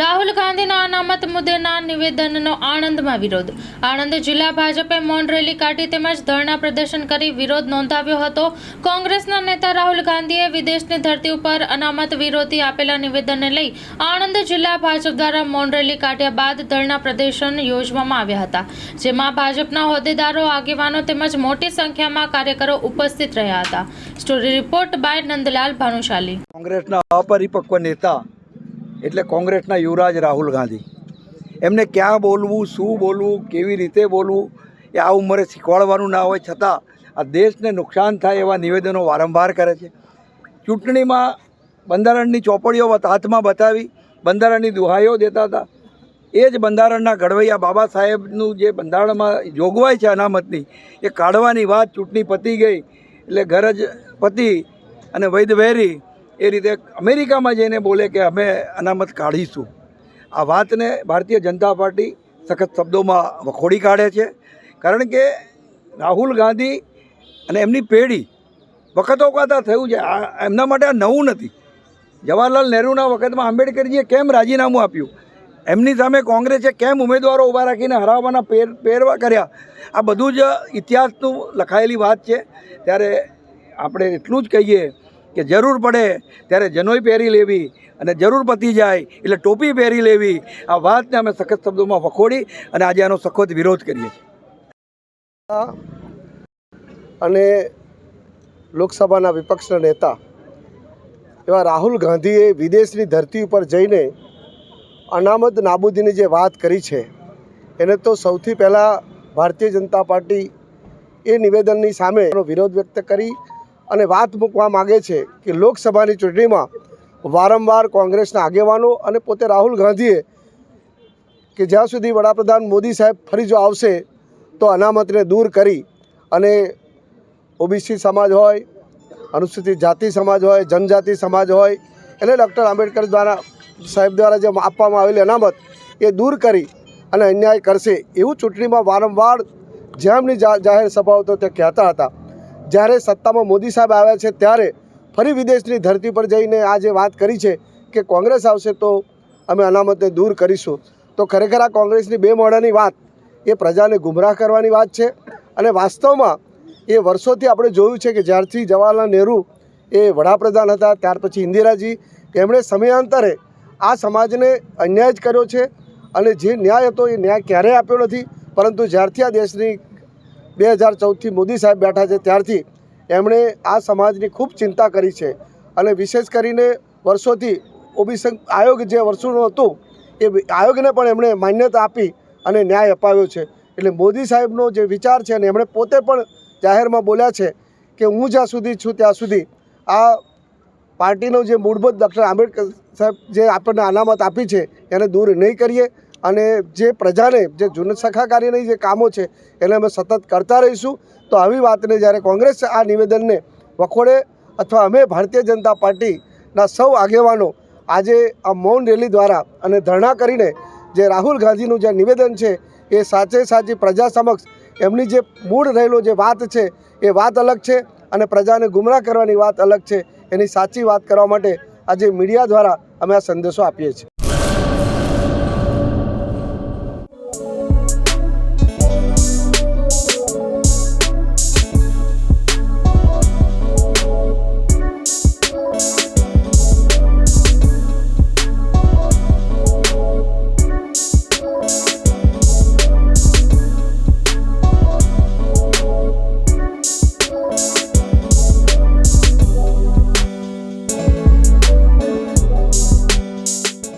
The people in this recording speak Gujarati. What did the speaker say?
રાહુલ ગાંધીના અનામત મુદ્દેના નિવેદનનો આણંદમાં વિરોધ. આણંદ જિલ્લા ભાજપે મૌન રેલી કાઢી તેમજ ધરણા પ્રદર્શન કરી વિરોધ નોંધાવ્યો હતો. કોંગ્રેસના નેતા રાહુલ ગાંધીએ વિદેશની ધરતી ઉપર અનામત વિરોધી આપેલા નિવેદનને લઈ આણંદ જિલ્લા ભાજપ દ્વારા મૌન રેલી કાઢ્યા બાદ ધરણા પ્રદર્શન યોજવામાં આવ્યા હતા. જેમાં ભાજપના હોદ્દેદારો, આગેવાનો તેમજ મોટી સંખ્યામાં કાર્યકરો ઉપસ્થિત રહ્યા હતા. Story report by Nandlal Bhanushali. કોંગ્રેસના અપરિપક્વ નેતા એટલે કોંગ્રેસના યુવરાજ રાહુલ ગાંધી. એમને ક્યાં બોલવું, શું બોલવું, કેવી રીતે બોલવું, એ આ ઉંમરે શીખવાડવાનું ના હોય છતાં આ દેશને નુકસાન થાય એવા નિવેદનો વારંવાર કરે છે. ચૂંટણીમાં બંધારણની ચોપડીઓ હાથમાં બતાવી બંધારણની દુહાઈઓ દેતા હતા. એ જ બંધારણના ઘડવૈયા બાબા સાહેબનું જે બંધારણમાં જોગવાઈ છે અનામતની, એ કાઢવાની વાત ચૂંટણી પતી ગઈ. એટલે ગરજ પતી અને વૈદ વહેરી એ રીતે અમેરિકામાં જઈને બોલે કે અમે અનામત કાઢીશું. આ વાતને ભારતીય જનતા પાર્ટી સખત શબ્દોમાં વખોડી કાઢે છે. કારણ કે રાહુલ ગાંધી અને એમની પેઢી વખતો વખત થયું છે. આ એમના માટે આ નવું નથી. જવાહરલાલ નહેરુના વખતમાં આંબેડકરજીએ કેમ રાજીનામું આપ્યું? એમની સામે કોંગ્રેસે કેમ ઉમેદવારો ઊભા રાખીને હરાવવાના પેર, પેરવા કર્યા? આ બધું જ ઇતિહાસનું લખાયેલી વાત છે. ત્યારે આપણે એટલું જ કહીએ કે જરૂર પડે ત્યારે જનોઈ પહેરી લેવી અને જરૂર પતી જાય એટલે ટોપી પહેરી લેવી. આ વાતને અમે સખત શબ્દોમાં વખોડી અને આજે આનો સખત વિરોધ કરીએ અને લોકસભાના વિપક્ષના નેતા એવા રાહુલ ગાંધીએ વિદેશની ધરતી ઉપર જઈને અનામત નાબૂદીની જે વાત કરી છે, એને તો સૌથી પહેલાં ભારતીય જનતા પાર્ટી એ નિવેદનની સામે એનો વિરોધ વ્યક્ત કરી અને વાત મૂકવા માગે છે કે લોકસભાની ચૂંટણીમાં વારંવાર કોંગ્રેસના આગેવાનો અને પોતે રાહુલ ગાંધીએ કે જ્યાં સુધી વડાપ્રધાન મોદી સાહેબ ફરી જો આવશે તો અનામતને દૂર કરી અને ઓબીસી સમાજ હોય, અનુસૂચિત જાતિ સમાજ હોય, જનજાતિ સમાજ હોય, એટલે ડૉક્ટર આંબેડકર દ્વારા સાહેબ દ્વારા જે આપવામાં આવેલી અનામત એ દૂર કરી અને અન્યાય કરશે એવું ચૂંટણીમાં વારંવાર જેમની જાહેર સભાઓ તો તે કહેતા હતા. જ્યારે સત્તામાં મોદી સાહેબ આવ્યા છે ત્યારે ફરી વિદેશની ધરતી પર જઈને આ જે વાત કરી છે કે કોંગ્રેસ આવશે તો અમે અનામતને દૂર કરીશું. તો ખરેખર આ કોંગ્રેસની બે મોડાની વાત એ પ્રજાને ગુમરાહ કરવાની વાત છે અને વાસ્તવમાં એ વર્ષોથી આપણે જોયું છે કે જ્યારથી જવાહરલાલ નહેરુ એ વડાપ્રધાન હતા, ત્યાર પછી ઇન્દિરાજી એમણે સમયાંતરે આ સમાજને અન્યાય જ કર્યો છે અને જે ન્યાય હતો એ ન્યાય ક્યારેય આપ્યો નથી, પરંતુ જ્યારથી આ દેશની બે હજાર ચૌદથી મોદી સાહેબ બેઠા છે ત્યારથી એમણે આ સમાજની ખૂબ ચિંતા કરી છે. અને વિશેષ કરીને વર્ષોથી ઓબીસી આયોગ જે વર્ષોનું હતું, એ આયોગને પણ એમણે માન્યતા આપી અને ન્યાય અપાવ્યો છે. એટલે મોદી સાહેબનો જે વિચાર છે અને એમણે પોતે પણ જાહેરમાં બોલ્યા છે કે હું જ્યાં સુધી છું ત્યાં સુધી આ પાર્ટીનો જે મૂળભૂત ડૉક્ટર આંબેડકર સાહેબ જે આપણને અનામત આપી છે, એને દૂર નહીં કરીએ. અને જે પ્રજાને, જે જૂન સખાકારીની જે કામો છે, એને અમે સતત કરતા રહીશું. તો આવી વાતને જ્યારે કોંગ્રેસ આ નિવેદનને વખોડે અથવા અમે ભારતીય જનતા પાર્ટીના સૌ આગેવાનો આજે આ મૌન રેલી દ્વારા અને ધરણા કરીને જે રાહુલ ગાંધીનું જે નિવેદન છે, એ સાચે સાચી પ્રજા સમક્ષ એમની જે મૂળ રહેલો જે વાત છે, એ વાત અલગ છે અને પ્રજાને ગુમરાહ કરવાની વાત અલગ છે. એની સાચી વાત કરવા માટે આજે મીડિયા દ્વારા અમે આ સંદેશો આપીએ છીએ.